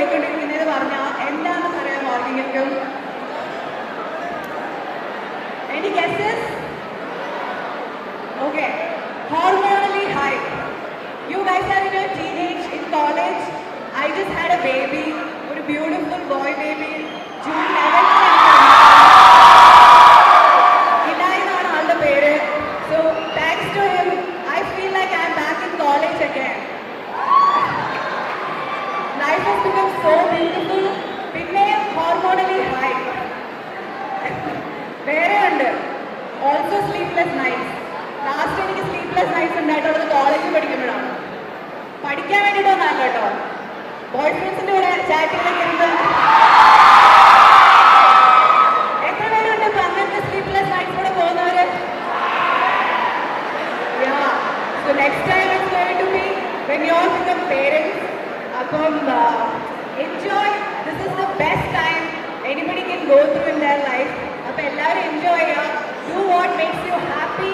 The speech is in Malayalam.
പോയിക്കൊണ്ടിരിക്കും എന്ന് പറഞ്ഞാൽ എന്താണ് പറയാൻ മാർഗിങ്ങൾക്കും any guesses okay hormonally hi you guys are in your teenage in college I just had a baby ഒരു ബ്യൂട്ടിഫുൾ ബോയ് ബേബി വേറെ ഉണ്ട്. ഓൾസോ സ്ലീപ്ലെസ് നൈറ്റ്സ് ലാസ്റ്റ് എനിക്ക് സ്ലീപ്ലെസ് നൈറ്റ്സ് ഉണ്ടായിട്ടുള്ളത് കോളേജിൽ പഠിക്കുമ്പോഴാണ്. പഠിക്കാൻ വേണ്ടിയിട്ടൊന്നല്ല കേട്ടോ. ബോയ് ഫ്രണ്ട്സിന്റെ കൂടെ ചാറ്റിലൊക്കെ ഇരുന്ന് എത്ര പേരുണ്ട് ഇപ്പൊ അങ്ങനത്തെ സ്ലീപ്ലെസ് നൈറ്റ്സ് കൂടെ പോകുന്നവര്? Next time it's going to be when you all become parents. അപ്പം enjoy. This is the best time anybody can go through in their life. എല്ലാവരും എൻജോയ് ചെയ്യുക do what makes you happy